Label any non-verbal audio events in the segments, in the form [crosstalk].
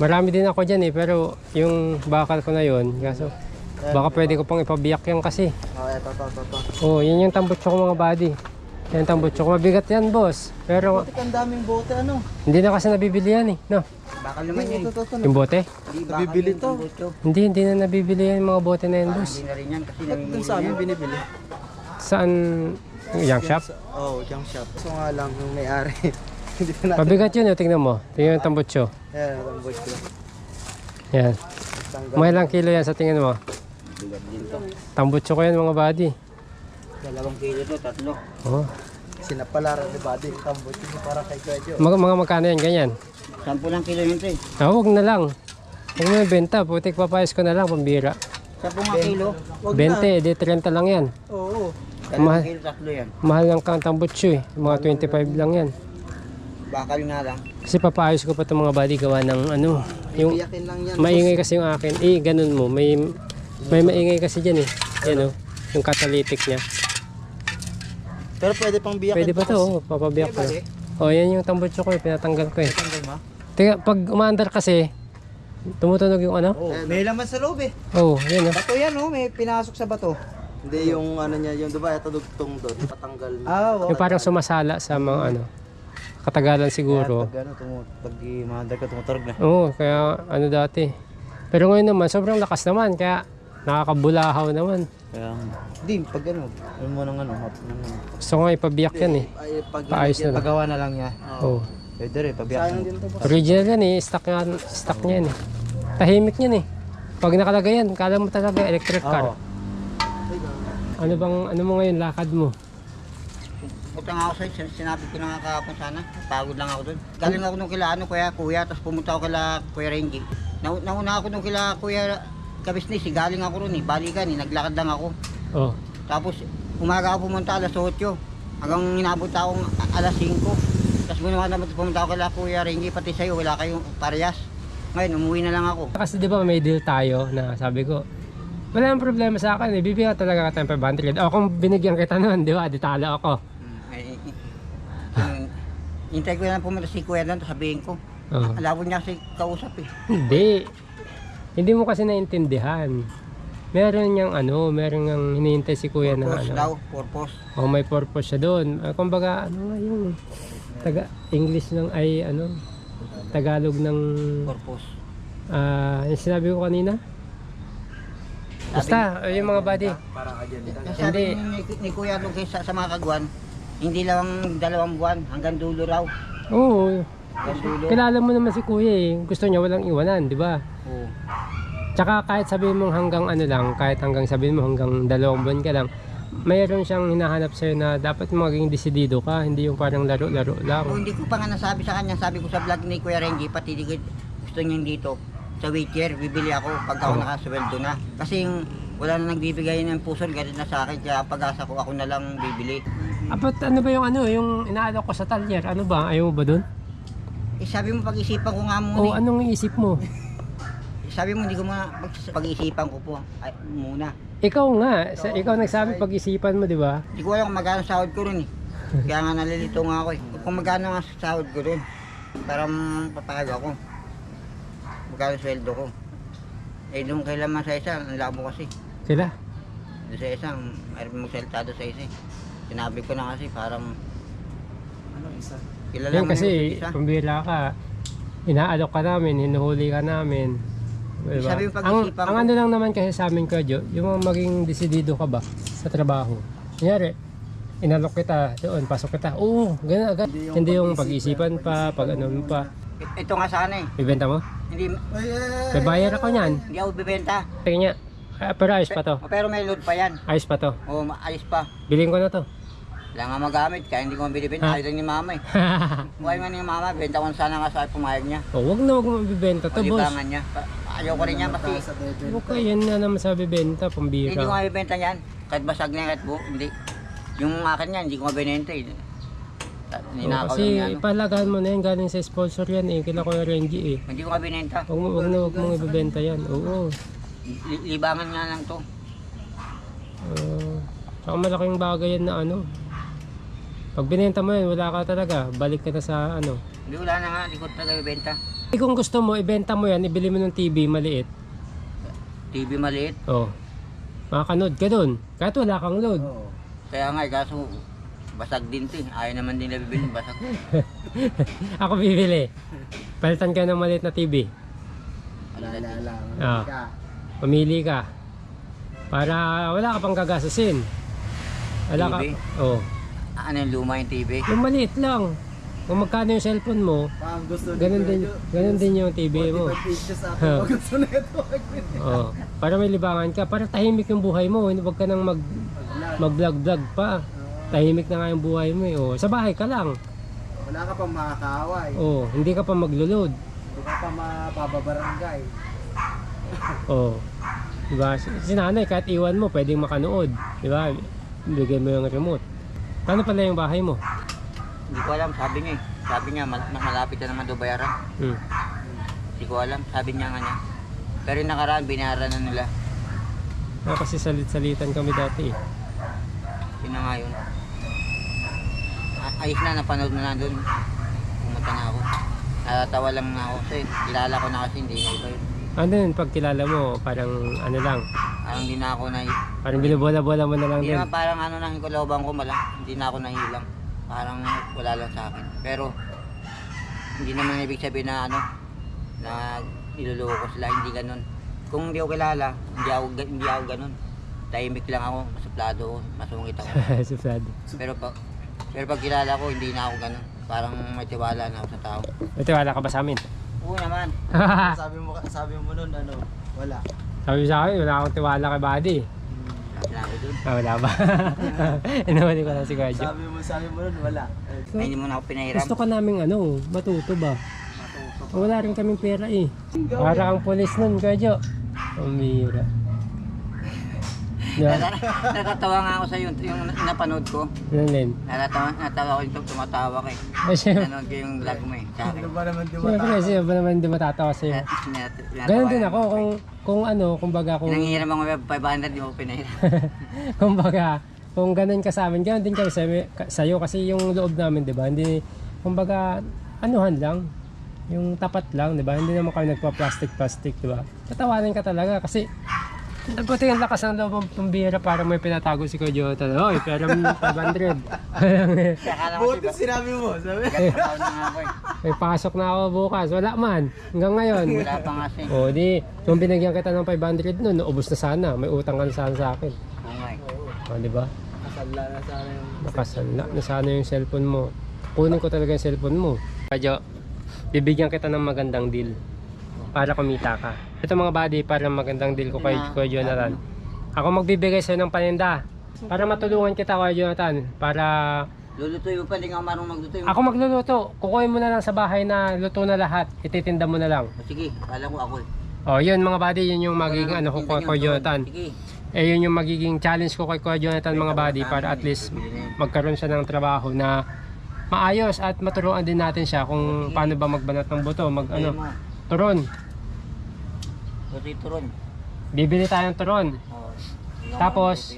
Marami din ako dyan eh, pero yung bakal ko na yon kaso baka pwede ko pang ipabiyak yan kasi. Oh, eto, to, to, to. Oh, yun yung tambutso ko mga buddy. Yan tambutso ko. Mabigat yan, boss. Pero Buti ang daming bote, ano? hindi na kasi nabibili yan eh. No? Bakal naman yun. to. Yung bote? Hindi bakal Nabibili yung to. Hindi, hindi na nabibili yan yung mga bote na yan, boss. Hindi na rin yan kasi Ba't dun sa amin binibili? Saan? Yung junk shop? Oo, oh, junk shop. So nga lang, yung may-ari. [laughs] Hindi natin. Mabigat yun, oh. tingnan mo. Tingnan yung tambutso. Boy ko. Yan. Mga ilang kilo yan sa tingin mo? Tambutso ko yan mga buddy. Dalawang kilo to, tatlo. Oh. Sinapalaran ni Buddy. Yung para kay Kwejo. Mga, mga magkano yan, ganyan? Sampu lang kilo yun to eh. Ah, huwag na lang. Huwag mo yung benta. Putik papayas ko na lang, pambira. Sampu nga kilo. Wag na. 20, di 30 lang yan. Oo. Dalawang Mahal. kilo, tatlo yan. Mahal lang kang tambutso eh. Mga 25 lang yan. Bakal nga lang. Kasi papaayos ko pa itong mga body gawa ng ano. Yung Iyakin lang yan. maingay kasi yung akin. Eh, ganun mo. May may maingay kasi dyan eh. Yan oh. Yung catalytic niya. Pero pwede pang biyakin. Pwede ba to? Oh, papabiyak ko. Oh, yan yung tambutso ko eh. Pinatanggal ko eh. Tanggal mo? Teka, pag umaandar kasi, tumutunog yung ano? Oo. May laman sa loob eh. Oh, yan oh. Bato yan oh, may pinasok sa bato. Hindi yung ano niya, yung diba ito dugtong doon, patanggal niya. Ah, Yung parang sumasala sa mga ano. Katagalan siguro. Pag ano, pag imahandar ka, na. Oo, kaya ano dati. Pero ngayon naman, sobrang lakas naman. Kaya nakakabulahaw naman. Kaya, hindi, pag ano, ano mo ng ano, hap ng ano. Gusto ko nga ipabiyak yan eh. Ay, pag Paayos na lang. Pagawa na lang niya. Oo. Pwede rin, pabiyak Sayang mo. din to? Original yan eh. Stock, yan, stock niya yan eh. Tahimik yan eh. Pag nakalagay yan, kala mo talaga electric car. Oo. Ano bang, ano mo ngayon, lakad mo? Punta nga ako sa sin- sinabi ko na nga kahapon sana. Pagod lang ako doon. Galing ako nung kila ano, kuya, kuya, tapos pumunta ako kila Kuya Renji. Nau nauna ako nung kila Kuya Kabisnes, eh, galing ako ron eh, balikan eh, naglakad lang ako. Oh. Tapos umaga ako pumunta alas 8. Hanggang inabot ako alas 5. Tapos ginawa naman pumunta ako kila Kuya Renji, pati sa'yo, wala kayong parehas. Ngayon, umuwi na lang ako. Kasi di ba may deal tayo na sabi ko, wala nang problema sa akin eh. Bibigyan talaga ng 500. O kung binigyan kita nun, di ba? Di talo ako. Hmm, eh, eh, eh, Hintay ko lang pumunta si Kuya doon, sabihin ko. Oh. Alabo niya kasi kausap eh. Hindi. Hindi mo kasi naintindihan. Meron niyang ano, meron niyang hinihintay si kuya na Purpose ano. daw, purpose. O may purpose siya doon. Uh, kumbaga, ano nga yung taga English ng ay ano, Tagalog ng Purpose. ah yung sinabi ko kanina. Basta, eh, yung mga body. Para ka dyan. Kasi Hindi. sabi ni, ni Kuya doon kay sa, sa mga kagwan, hindi lang dalawang buwan, hanggang dulo raw. Oo, Hanggang dulo. kilala mo naman si kuya eh. Gusto niya walang iwanan, di ba? Oo. Tsaka kahit sabihin mo hanggang ano lang, kahit hanggang sabihin mo hanggang dalawang buwan ka lang, mayroon siyang hinahanap sa'yo na dapat maging desidido ka, hindi yung parang laro-laro lang. Kung hindi ko pa nga nasabi sa kanya, sabi ko sa vlog ni Kuya Renji, pati di gusto niya dito, sa wheelchair, bibili ako pag ako Oh. nakasweldo na. Kasi yung wala na nagbibigay ng puso, galit na sa akin, kaya pag-asa ko, ako na lang bibili. Apat ano ba yung ano, yung inaalok ko sa talyer, ano ba? Ayaw ba doon? Eh sabi mo, pag-isipan ko nga muna. O eh. anong isip mo? [laughs] Sabi mo, hindi ko muna, pag- pag-isipan ko po, ay, muna. Ikaw nga, sa, ikaw nagsabi pag-isipan mo, di ba? Hindi ko alam kung magkano sahod ko rin eh. [laughs] Kaya nga nalilito nga ako eh. Kung magkano nga sahod ko rin, para papayag ako. Magkano sweldo ko. Eh doon kay Laman sa isa, ang labo kasi. Sila. Doon sa isa, mayroon magsalita doon sa isa eh. Sinabi ko na kasi parang Anong isa? kilala Yan mo kasi, yung isa. pambira ka, inaalok ka namin, hinuhuli ka namin. Diba? Sabi ang, pag-isipan ang ko. ano lang naman kasi sa amin, Kadyo, yung mga maging desidido ka ba sa trabaho. Kunyari, inalok kita doon, pasok kita. Oo, ganun agad. Hindi yung Hindi yung pag-isipan, pag-isipan pa, pag ano mo pa. I- Ito nga sana eh. Ibenta mo? Hindi, Ay, ay, May bayar ako niyan. hindi ako bibenta. Tingnan niya. Ah, pero ayos pa to. Pero may load pa yan. Ayos pa to. O, maayos pa. Bilhin ko na to. Wala nga magamit, kaya hindi ko mabibenta. Ha? Ayaw lang ni mama eh. [laughs] Buhay man ni mama, benta ko na sana nga sa pumayag niya. oh, wag na wag mo bibenta to, boss. libangan niya. Pa- Ayaw ko rin niya, kasi. Okay, yan na naman sa bibenta, hindi ko pambira. mabibenta yan. Kahit basag na yan, kahit buo, hindi. Yung akin yan, hindi ko mabibenta eh. Ta- Oh, Ninakaw kasi lang yan. no? palagahan mo na yan, galing sa sponsor yan eh, kila Kuya Renji eh. Hindi ko mabibenta. Huwag mo, wag na wag mong ibibenta yan. Oo. Li- libangan nga lang to. Uh, saka malaking bagay yan na ano. Pag binenta mo yan, wala ka talaga. Balik ka na sa ano. Hindi wala na nga, hindi ko talaga bibenta. Eh, kung gusto mo, ibenta mo yan, ibili mo ng TV maliit. TV maliit. Oh. Makakanood ka dun. Kahit wala kang load. Oo. Kaya nga, eh, kaso basag din to eh. Ayaw naman din nabibili, basag. [laughs] Ako bibili. Palitan ka ng maliit na TV. Alala lang. Ah. Ka. Mamili ka. Para wala ka pang gagasasin. Wala ka. TV? Oh. Ano yung luma yung TV? Yung maliit lang. Kung magkano yung cellphone mo, Pang gusto ni ganun din, Jo, ganun din yung TV mo. 45 pages sa Ha. akin. Pag gusto na ito. [laughs] Oh. Para may libangan ka. Para tahimik yung buhay mo. Hindi wag ka nang mag, mag-vlog-vlog pa. Tahimik na nga yung buhay mo eh. Oh. Sa bahay ka lang. Wala ka pang makakaaway. Oh. Hindi ka pa maglulod. Hindi ka pa mapababarangay. Oh. Diba? Si, si nanay, kahit iwan mo, pwedeng makanood. Diba? Bigay mo yung remote. Paano pala yung bahay mo? Hindi ko alam, sabi niya eh. Sabi niya, mal- malapit na naman daw bayaran. Hmm. Hindi ko alam, sabi niya nga niya. Pero yung nakaraan, binayaran na nila. Ah, kasi salit-salitan kami dati eh. Yun na nga yun. A- ayos na, napanood na nandun. Pumunta na ako. Natatawa lang na ako kasi kilala ko na kasi hindi na iba yun. Ano yun, pag kilala mo, parang ano lang, Parang hindi na ako na... parang binubola-bola mo na lang Hindi din. naman parang ano na hinuloban ko malang. Hindi na ako nahilang. Parang wala lang sa akin. Pero hindi naman ibig sabihin na ano na niloloko ko sila. Hindi ganun. Kung hindi ako kilala, hindi ako, ga- hindi ako ganun. Tahimik lang ako, masuplado ako, masungit ako. [laughs] Suplado. Pero pag pero pag kilala ko, hindi na ako ganun. Parang may tiwala na ako sa tao. Ito, wala ka ba sa amin? Oo naman. [laughs] sabi mo sabi mo nun ano, wala. Sabi sa akin, wala akong tiwala kay Buddy. Sabi ako dun. Ah, wala ba? [laughs] Inuhuli ko lang si Jo. Sabi mo sabi mo nun wala. Eh, Ay, hindi mo na ako pinahiram. Gusto ka naming ano, matuto ba? matuto. Wala rin kaming pera eh. Para kang polis nun, Kuya Jo. Yeah. Natatawa nga ako sa yung, yung napanood ko. Yan din. Natatawa, natatawa ko yung tumatawa ka eh. Syempre, Nanood ko yung vlog mo eh. Sa akin. Ano ba naman di syempre, mata? siya ba naman hindi matatawa sa'yo? Ganun din ako, kung, kung ano, kumbaga kung, Nangihiram ako ng 500, di mo pinahiram. [laughs] kumbaga, kung ganun ka sa amin, ganun din kami sa'yo, sa'yo kasi yung loob namin, di ba? Hindi, kumbaga, anuhan lang, yung tapat lang, di ba? Hindi naman kami nagpa-plastic-plastic, di ba? Tatawanan ka talaga kasi Buti ang lakas ng loob ng pambira para may pinatago si Kuya Jota. Hoy, pero 500. Kaya akala ko Buti sinabi mo, sabi. Eh. may pasok na ako bukas. Wala man. Hanggang ngayon. Wala pa nga siya. eh. O di, kung binigyan kita ng 500 nun, ubos na sana. May utang ka na sana sa akin. Oo nga eh. O, di ba? Kasala na sana yung Nakasanla na sana yung cellphone mo. Kunin ko talaga yung cellphone mo. Kadyo, bibigyan kita ng magandang deal. Para kumita ka. Ito mga buddy, para magandang deal ko kay, kay Jonathan. Ako magbibigay sa'yo ng paninda. Para matulungan kita kay Jonathan. Para Lulutuin mo pa, hindi nga ako marunong magluto. eh. ako magluluto. Kukuhin mo na lang sa bahay na luto na lahat. Ititinda mo na lang. O, Sige, kala ko ako eh. O yun mga buddy, yun yung magiging ano ko kay Kuya Jonathan. Sige. Eh yun yung magiging challenge ko kay Kuya Jonathan mga buddy para at least magkaroon siya ng trabaho na maayos at maturuan din natin siya kung paano ba magbanat ng buto, mag Ano? Turon. Lutuin turon. Bibili tayo ng turon. Oo. Tapos.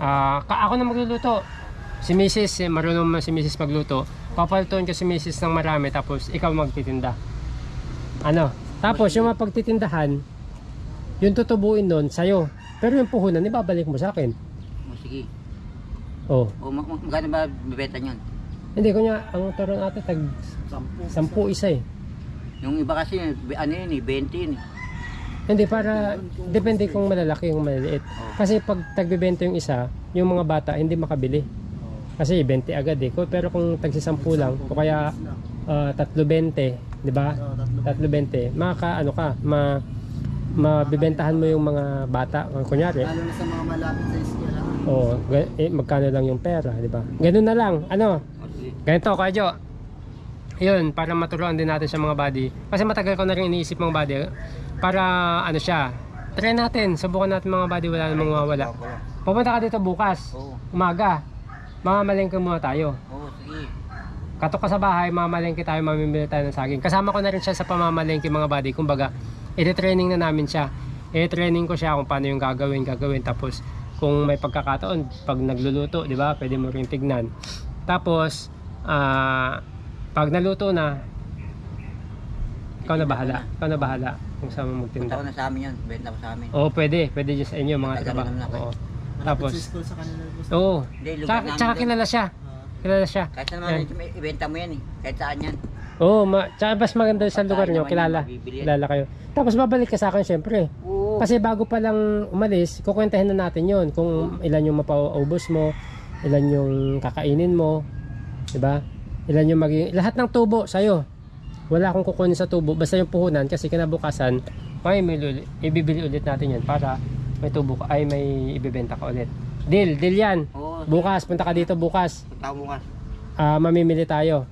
Ah, ka ako na magluluto. Si Mrs. eh, marunong si Mrs. magluto. Papaltuin ko si Mrs. ng marami tapos ikaw magtitinda. Ano? Tapos yung mapagtitindahan, yung tutubuin nun sa'yo. Pero yung puhunan, ibabalik mo sa akin. O, sige. Oh. O, ma- ma- magkano ba bibenta niyan? Hindi ko niya, ang turon ate tag sampu. 10 isa eh. Yung iba kasi, ano yun eh, 20 yun eh. Hindi para, depende kung malalaki yung maliliit. Kasi pag tagbibenta yung isa, yung mga bata hindi makabili. Kasi 20 agad eh. Ko- Pero kung tagsisampu lang, o kaya ah, tatlo 20, di ba? Oo, tatlo. Tatlo 20, maka ano ka, ma mabibentahan mo yung mga bata. Kunyari, Lalo na sa mga malapit sa eskwela. oh, ga- eh, magkano lang yung pera, di ba? Ganun na lang. Ano? O, sige. Ganito, Kuya Jo. Yun, para maturuan din natin sa mga body. Kasi matagal ko na rin iniisip mga body. Para ano siya, try natin. Subukan natin mga body, wala namang mawawala. Pupunta ka dito bukas, umaga. Mamamalengke muna tayo. Oo, sige. Katok ka sa bahay, mamamalengke tayo, mamimili tayo ng saging. Kasama ko na rin siya sa pamamalengke mga body. Kumbaga, iti-training na namin siya. I-training ko siya kung paano yung gagawin, gagawin. Tapos, kung may pagkakataon, pag nagluluto, di ba, pwede mo rin tignan. Tapos, ah, pag naluto na, ikaw na bahala. Ikaw na bahala kung saan mo Punta ko magtinda. na sa amin yan. Benta ko sa amin. Oo, pwede. Pwede dyan sa inyo, mga naman ako eh. Oo. Tapos, sa school sa kanila boss. oo. Hindi, lugar Tsaka, namin tsaka doon. kilala siya. Ah, Kilala siya. Kahit saan Yan. naman ibenta mo yan eh. Kahit saan yan. Oo, ma tsaka mas maganda sa lugar nyo, kilala. Kilala kayo. Tapos babalik ka sa akin syempre. Oo. Kasi bago pa lang umalis, kukwentahin na natin yon kung ilan yung mapaubos mo, ilan yung kakainin mo, 'di ba? Ilan yung maging lahat ng tubo sa'yo. Wala akong kukunin sa tubo basta yung puhunan kasi kinabukasan may may uli- ibibili ulit natin yan para may tubo ka ay may ibebenta ka ulit. Deal, deal yan. Oo. Bukas, punta ka dito bukas. Punta ko bukas. Ah, mamimili tayo.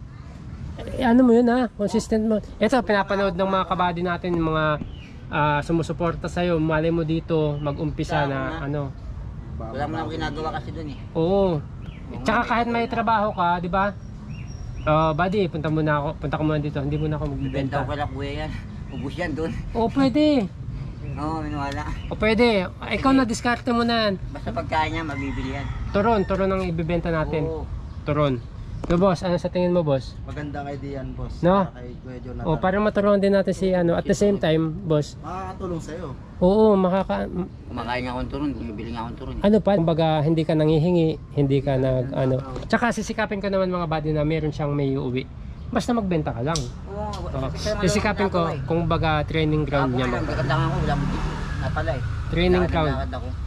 Eh, ano mo yun ha? Consistent mo. Ito, pinapanood ng mga kabady natin, yung mga ah, sumusuporta sa'yo. Malay mo dito, mag-umpisa na ano. Wala mo nang ginagawa kasi doon eh. Oo. Tsaka kahit may trabaho ka, di ba? Oh, buddy, punta muna ako, punta ka muna dito. Hindi muna ako Benta magbibenta. ko kala kuya yan. Ubus yan doon. Oo, pwede. Oo, minuwala. O pwede. Ikaw na diskarte mo na. yan. Basta pagkain niya, mabibili yan. Turon, turon ang ibibenta natin. Oo. Turon. So boss, ano sa tingin mo boss? Magandang idea yan boss. No? Kay Kuya Jonathan. O para maturuan din natin si ano. At the same time, boss, Makakatulong sa'yo. Oo, makaka Kumakain nga akong turon, bumibili nga akong turon. ano pa, kumbaga hindi ka nanghihingi, hindi ka nag ano. Tsaka sisikapin ko naman mga buddy na meron siyang may uuwi. Basta magbenta ka lang. Oo, Oh. Sisikapin ko eh. kung baga training ground niya. Ako lang, lang ako, wala mo dito. Napala eh. Training ground.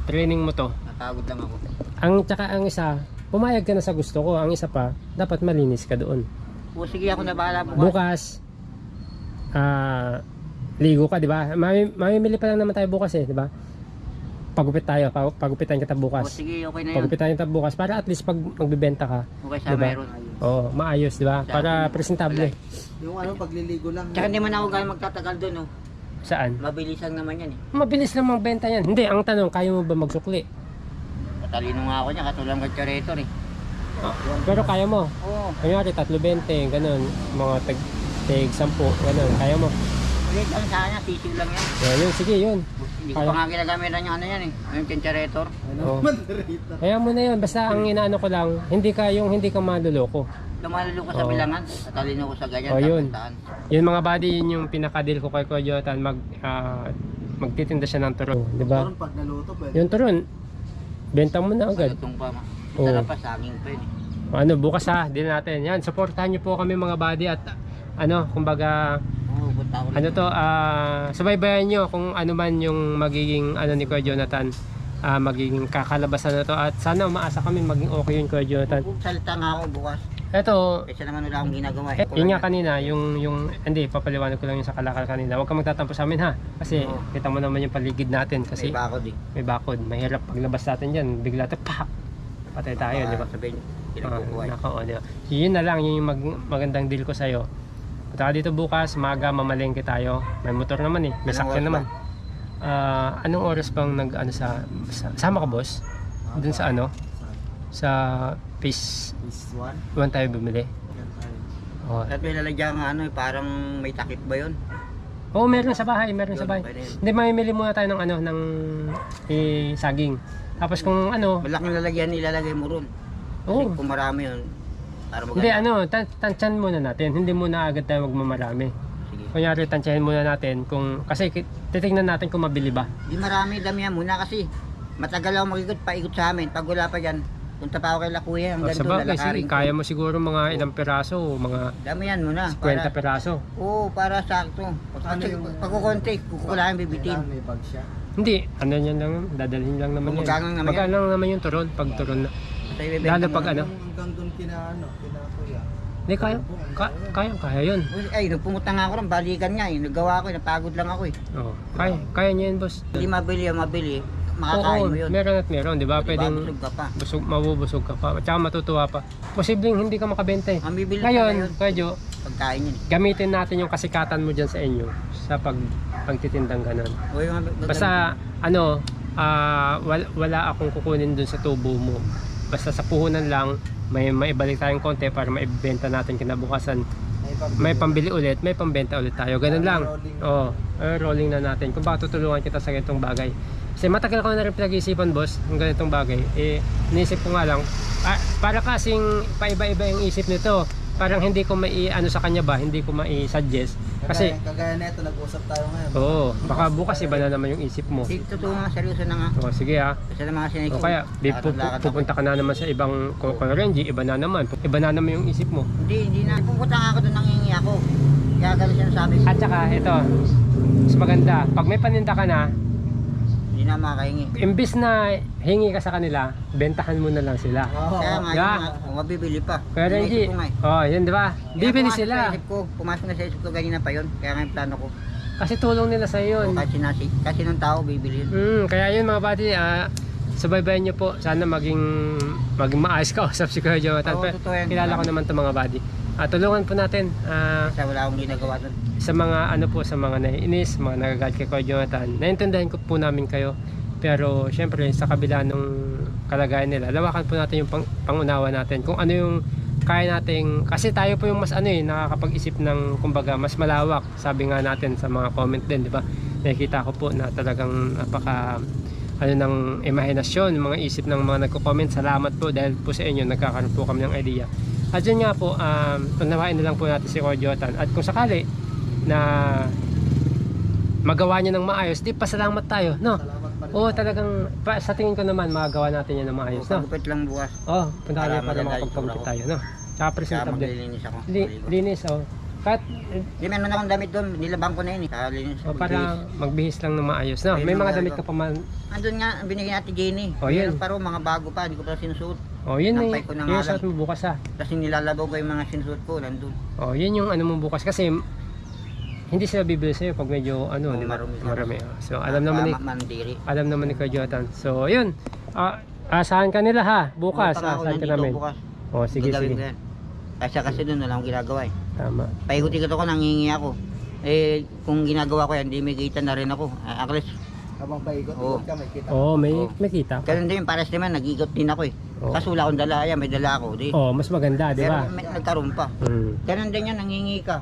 Training mo to. Napagod lang ako. Ang tsaka ang isa, pumayag ka na sa gusto ko. Ang isa pa, dapat malinis ka doon. O sige, ako na bahala bukas. Bukas, ah, ligo ka, di ba? Mami, mamimili pa lang naman tayo bukas eh, di ba? Pagupit tayo, pag- pagupitan kita O bukas. sige, okay na yun. Pagupitan kita bukas para at least pag magbibenta ka, Okay sa Diba? meron. oh, maayos, di ba? Para presentable. Yung ano, pagliligo lang. Tsaka hindi man ako gano'ng magtatagal doon, oh. Saan? Mabilis lang naman yan eh. Mabilis lang magbenta yan. Hindi, ang tanong, kaya mo ba magsukli? Katalino nga ako niya, katulad ng character eh. Ah, pero kaya mo. Oo. Kunyari, tatlo 20, ganun. Mga tag, tag 10, ganun. Kaya mo. Ulit lang sa kanya, sisiw lang yan. Yan, yun, sige, yun. Hindi ko Kaya. pa nga ginagamit yung ano yan eh. Yung generator. Ano, [laughs] Oo. Mandarita. Kaya mo na yun. Basta ang inaano ko lang, hindi ka yung hindi ka maluloko. Lumalalo ko sa Oo. bilangan. Katalino ko sa ganyan. Oh, yun. tapuntahan. Yun mga buddy, yun yung pinakadil ko kay Kuya Jonathan. Mag, ah, magtitinda siya ng turon. Di ba? Meron pag naluto, pwede. Yung turon, benta mo na agad. Malutong pa. ma- Oo. Masarap pa, saging pa yun eh. Ano, bukas ha, din natin. Yan, supportahan niyo po kami mga buddy at ano, kumbaga, Punta ako ano to, ah, subaybayan nyo kung ano man yung magiging, ano ni Kuya Jonathan, ah, magiging kakalabasan na to at sana umaasa kami maging okay yun Kuya Jonathan. Salita nga ako bukas. Eto, Kaysa naman wala akong ginagawa eh, eh. yun nga kanina, yung, yung, hindi, papaliwanag ko lang yung sa kalakal kanina. Huwag ka magtatampo sa amin ha, kasi Oo. kita mo naman yung paligid natin kasi Kasi ba ako di. may bakod. Mahirap paglabas natin dyan, bigla to, pak! Patay tayo, di ba? Sabihin, Ah, pinagkukuha. nako, di ba? Yun na lang, yun yung mag- magandang deal ko sa'yo. Punta ka dito bukas, maga, mamalengke tayo. May motor naman eh, may sakyan naman. Ah, anong oras bang nag, ano sa, sa sama ka boss? Dun sa ano? Sa Peace Is one. 1 tayo bumili. Yan tayo. Oh. At may lalagyan nga ano, eh, parang may takip ba yun? Oo, meron sa bahay, meron sa bahay. Hindi, mamimili muna tayo ng ano, ng eh, saging. Tapos kung ano, Malaking lalagyan ilalagay mo ron. Kasi oo. kung marami yun, para maganda. Hindi, ano, tan tansyan muna natin. Hindi muna agad tayo magmamarami. Sige. Kunyari, tansyahin muna natin kung, kasi titignan natin kung mabili ba. Di marami damihan muna kasi matagal ako mag-ikot, paikot sa amin. Pag wala pa dyan, punta pa ako kay Lakuya hanggang sa doon, lalakarin ko. kaya mo siguro mga ilang peraso, mga Damihan muna. 50 Para, peraso. oo, para sakto. Ano Kasi yung- pag kukunti, kukulaan bibitin. May bag siya. Hindi, ano yan lang, dadalhin lang naman yan. Magkano naman yan? Magkano lang naman yung turon, pag turon na. Lalo pag ano, Hanggang doon kina ano, kina kuya. hindi, kaya, ka, kaya, kaya yun. Ay, nung pumunta nga ako rin, balikan nga eh. Nagawa ko eh, napagod lang ako eh. Oh, kaya, kaya niya yun, boss. Hindi mabili o mabili, makakain Oo, mo yun. meron at meron, di ba? Diba, Pwedeng busog ka pa. busog, mabubusog ka pa, tsaka matutuwa pa. Posibleng hindi ka makabenta eh. Ang bibili ka Ngayon, Kuya Jo, pagkain yun eh. gamitin natin yung kasikatan mo dyan sa inyo sa pag pagtitindang ganun. Basta ano, ah, wala, wala akong kukunin dun sa tubo mo. Basta sa puhunan lang, may maibalik tayong konti para maibenta natin kinabukasan. May pambili ulit, may pambenta ulit tayo. Ganun lang. Oo, oh, rolling na natin. Kung baka tutulungan kita sa ganitong bagay. Kasi matagal ko na rin pinag-iisipan, boss, ng ganitong bagay. Eh, inisip ko nga lang, ah, para kasing paiba-iba yung isip nito. Parang hindi ko mai ano sa kanya ba, hindi ko mai-suggest. Kasi, Kagaya, kagaya neto, nag-usap tayo ngayon. oo, baka bukas iba na naman yung isip mo. Di, totoo nga, seryoso na nga. O, sige ah. Kasi na mga. O kaya, di, pu- pupunta ka na naman sa ibang kung kung Renji, iba na naman. Iba na naman yung isip mo. Hindi, hindi na. Pupunta nga ako doon, nangingi ako. Kaya gano'n siya sabi. At saka, ito, mas maganda, pag may paninda ka na, Hindi na makahingi. imbis na hingi ka sa kanila, bentahan mo na lang sila. Oo. Kaya nga, Yeah. yun nga, kung mabibili pa. Kaya Renji, ko nga eh. oh, yun di ba? Kaya Bibili pumasok sila. Isip ko, pumasok na sa isip ko ganyan pa yun. Kaya nga yung plano ko. Kasi tulong nila sa yun. Kasi, nasi, kasi nung tao, bibili yun. Mm, kaya yun mga buddy, ah, subaybayan nyo po. Sana maging maging maayos ka [laughs] usap si Kuya Jonathan. Oo, Pero totoo yan. kilala ko naman to mga buddy. Ah, tulungan po natin ah, Kasi wala akong ginagawa doon. sa mga ano po sa mga naiinis, mga nagagalit kay Kuya Jonathan. Naintindihan ko po namin kayo. Pero syempre sa kabila ng kalagayan nila, lawakan po natin yung pang, pangunawa natin. Kung ano yung kaya nating kasi tayo po yung mas ano eh nakakapag-isip ng kumbaga mas malawak. Sabi nga natin sa mga comment din, di ba? Nakikita ko po na talagang napaka ano ng imahinasyon, mga isip ng mga nagko-comment. Salamat po dahil po sa inyo nagkakaroon po kami ng idea. At yun nga po, um, unawain na lang po natin si Jonathan. At kung sakali na magawa niya ng maayos, di pasalamat tayo, no? Salamat pa rin. Oo, talagang pa, sa tingin ko naman magagawa natin yan ng maayos, no? Pagupit lang bukas. Oh, punta kami para itsura tayo, no? Tsaka Kaya presentable. maglilinis ako. Li, linis, oh. Kahit, eh, Hindi, meron akong damit doon. Nilabang ko na yun eh. Kaya linis. oh, para magbihis lang ng maayos, no? May mga damit ka pa man. Andun nga, binigyan natin Jenny. Oh, yun. Rin, mga bago pa. Hindi ko pa sinusuot. Oh, yun eh. Nampay ko na Yung nga suot mo bukas, ah. Tapos nilalabaw ko yung mga sinusuot ko. Nandun. Oh, yun yung ano mo bukas kasi hindi sila bibili sa'yo pag medyo ano, Oo, di ba? marumi. Marami. oh. So, alam naman ni Ma- Mandiri. alam naman ni Kuya Jonathan. So, yun. Ah, asahan ka nila ha. Bukas, asahan ka namin. Bukas. Oh, sige, Gagawin sige. ko yan. Kasi kasi doon wala akong ginagawa eh. Tama. Paikot-ikot ako, nangingi ako. Eh, kung ginagawa ko yan, di may kita na rin ako. Ah, At least, Habang paikot, Oo. ikot ka, may kita. Oh, may Oo. may kita. ka. ganun din, pares naman, nag-ikot din ako eh. Oo. Kaso wala akong dala, yan, may dala ako. Di. Oh, mas maganda, di Pero ba? may, nagkaroon pa. Hmm. Ganun din yan, nangingi ka.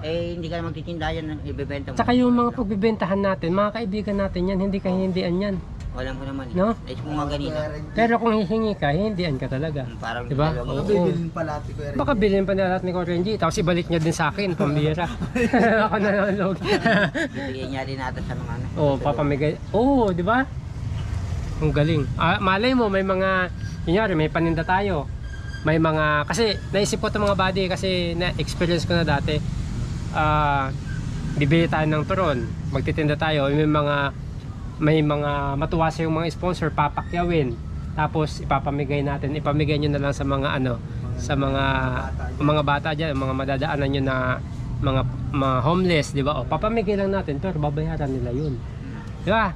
Eh, hindi ka na magtitinda yan, ibebenta mo. Tsaka yung mga pagbibentahan natin, mga kaibigan natin yan, hindi ka hindian yan. Walang ko naman. No? Eh, kung mga ganito. Kuya Renji, Pero kung hihingi ka, hindian ka talaga. Parang Diba? Baka Oo. bibilin pa lahat ni Kuya Renji. Baka bilhin pa lahat ni Korenji, tapos ibalik niya din sa akin, pambira. [laughs] Ako na nalog. [laughs] Bibigyan niya rin natin sa mga ano. oh, papamigay. Oo, di ba? Ang galing. Ah, malay mo, may mga, kunyari, may paninda tayo. May mga, kasi naisip ko itong mga body kasi na-experience ko na dati. Ah, bibili tayo ng turon, magtitinda tayo, may mga, may mga matuwa sa yung mga sponsor, papakyawin. Tapos ipapamigay natin, ipamigay nyo na lang sa mga ano, sa mga mga bata dyan, mga madadaanan nyo na mga mga homeless, di ba? O, papamigay lang natin, pero babayaran nila yun. Di ba?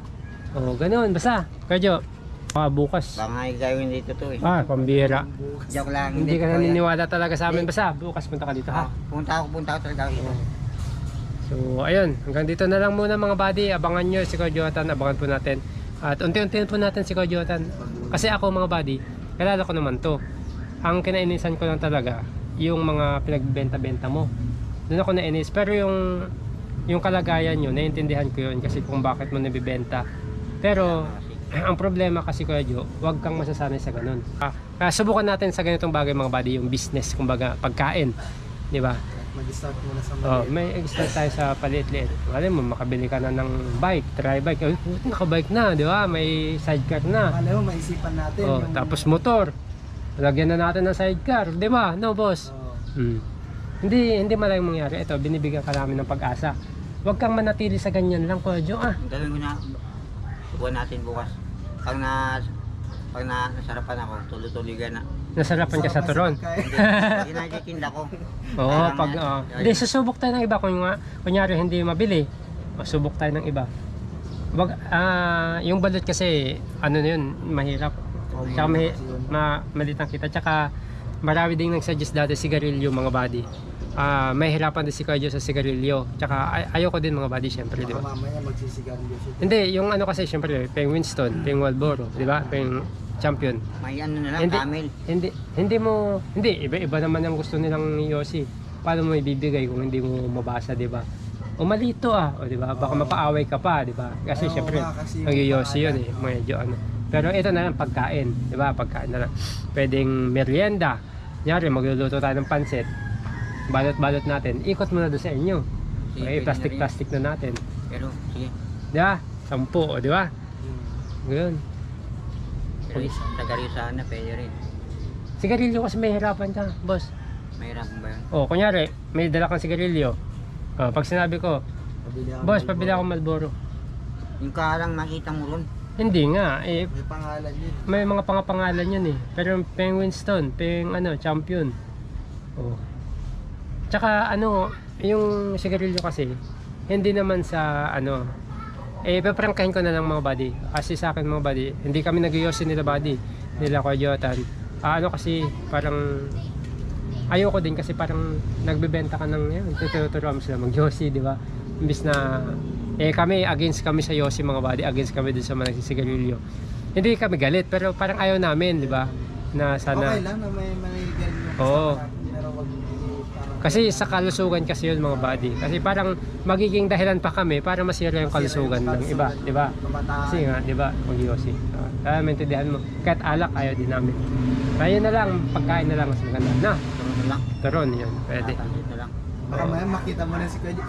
O, ganun, basta. Kadyo, ah, bukas. Baka gagawin dito to eh. Ah, pambira. Joke lang. Hindi ka totoo yan. naniniwala talaga sa amin. Basta, bukas punta ka dito, ha? Ah, punta ako, punta ako talaga dito. So, ayun. Hanggang dito na lang muna mga buddy. Abangan nyo si Jonathan. Abangan po natin. At unti-unti po natin si Jonathan. Kasi ako mga buddy, kilala ko naman to. Ang kinainisan ko lang talaga, yung mga pinagbenta-benta mo. Doon ako nainis. Pero yung yung kalagayan nyo, naiintindihan ko yun kasi kung bakit mo nabibenta. Pero, [clears throat] ang problema kasi Kuya Jo, huwag kang masasanay sa ganun. Ah, kaya subukan natin sa ganitong bagay mga buddy, yung business, kumbaga pagkain. Di ba? Mag-start muna sa Oh, mali. may start tayo sa paliit-liit. Alam mo, makabili ka na ng bike, try bike. Ay, puti, nakabike na, di ba? May sidecar na. Alam mo, maisipan natin Oh, yung... tapos motor. Lagyan na natin ng sidecar, di ba? No, boss? Oo. Hmm. Hindi, hindi malayong mangyari. Ito, binibigyan ka namin ng pag-asa. Huwag kang manatili sa ganyan lang, Kuya Jo, ah. Ang gawin ko na, subukan natin bukas. Pag na, pag na, nasarapan ako, tuloy-tuloy ka na. Nasarapan ka sa turon. [laughs] Hindi na ititinda ko. Oo, Parang, pag, oh. Hindi, susubok tayo ng iba. Kung nga, kunyari, hindi mabili, o, subok tayo ng iba. Wag, ah, yung balot kasi, ano na yun, mahirap. Oo, Tsaka may, kasi yun. ma, malitang kita. Tsaka, marami ding nagsuggest dati sigarilyo mga body. Ah, may hirapan din si Jo sa sigarilyo. Tsaka, ay, ayoko din mga body, syempre, di Baka ba? mamaya magsisigarilyo siya. Hindi, yung ano kasi, syempre, peng Winston, peng Walboro, di ba? Peng champion. May ano na lang, Hindi. camel. Hindi, hindi mo, hindi, iba-iba naman ang gusto nilang Yossi. Paano mo ibibigay kung hindi mo mabasa, di ba? O malito ah, o di ba? Baka mapaaway ka pa, di ba? Kasi syempre, ang Yossi yun eh, medyo ano. Pero ito na lang pagkain, di ba? Pagkain na lang. Pwedeng merienda. Nyari, magluluto tayo ng pansit. Balot-balot natin. Ikot muna doon sa inyo. Okay, plastic-plastic na natin. Pero, sige. Di ba? Sampu, o, di ba? Ganun. Pero taga rin sana, pwede rin. Sigarilyo kasi may hirapan ka, boss. Mahirap ba yun? O, kunyari, may dala kang sigarilyo. O, pag sinabi ko, Pabili ako boss, ng pabili ako Malboro. Yung kalang makita mo ron. Hindi nga, eh, May pangalan yun. may mga pangapangalan yun eh. Pero peng Winston, peng ano, champion. Oh. Tsaka ano, yung sigarilyo kasi, hindi naman sa ano, eh, paprangkahin ko na lang mga buddy. Kasi sa akin mga buddy, hindi kami nag nila buddy. Nila ko Jotan. Ah, ano kasi, parang, ayoko din kasi parang nagbebenta ka ng, yun, tuturuan sila mag-Yossi, di ba? Imbis na, eh kami, against kami sa Yossi mga buddy, against kami dun sa mga nagsisigarilyo. Hindi kami galit, pero parang ayaw namin, di ba? Na sana, Okay lang na may manigan yung Oo. kasama natin, Pero wag parang Kasi sa kalusugan kasi yun mga buddy. Kasi parang magiging dahilan pa kami para masira yung kalusugan ng iba, di ba? Kasi nga, di ba, mag-yosi. Uh, kaya maintindihan mo, kahit alak ayaw din namin. Kaya na lang, pagkain na lang mas maganda. Na, Turon yun, pwede. Tatanggit na lang. Baka maya makita mo na si Kuya.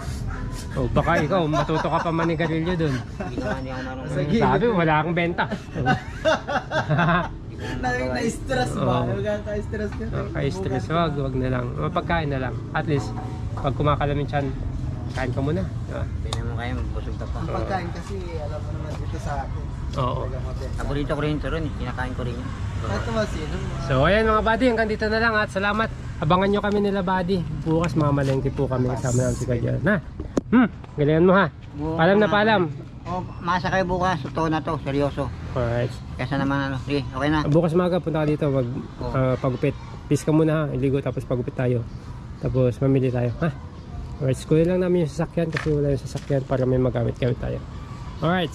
O baka ikaw, matuto ka pa manigarilyo dun. Hindi naman ako marunong. Sabi, wala akong benta. [laughs] [laughs] Na, na-stress ba? Oo. Huwag ka stress ka. Kaya stress, wag, wag na lang. Mapagkain na lang. At least, pag kumakalam yung tiyan, kain ka muna. di ba? Pwede mo kayo, busog ka pa. Ang pagkain kasi, alam mo naman dito sa akin. Oo. Paborito ko rin ito rin. Kinakain ko rin yun. Ito ba sino? So ayan mga buddy, hanggang dito na lang at salamat. Abangan nyo kami nila buddy. Bukas mamalengke po kami kasama namin si Kajal. Na, hmm, galingan mo ha. Paalam na paalam. Oh, masa kayo bukas. Totoo na to. Seryoso. Alright. Kesa naman ano. Sige, okay na. Bukas maga punta ka dito mag Oo. ah, pagupit. Peace ka muna ha, iligo tapos pagupit tayo. Tapos mamili tayo, ha? Alright, school lang namin yung sasakyan kasi wala yung sasakyan para may magamit-gamit tayo. Alright.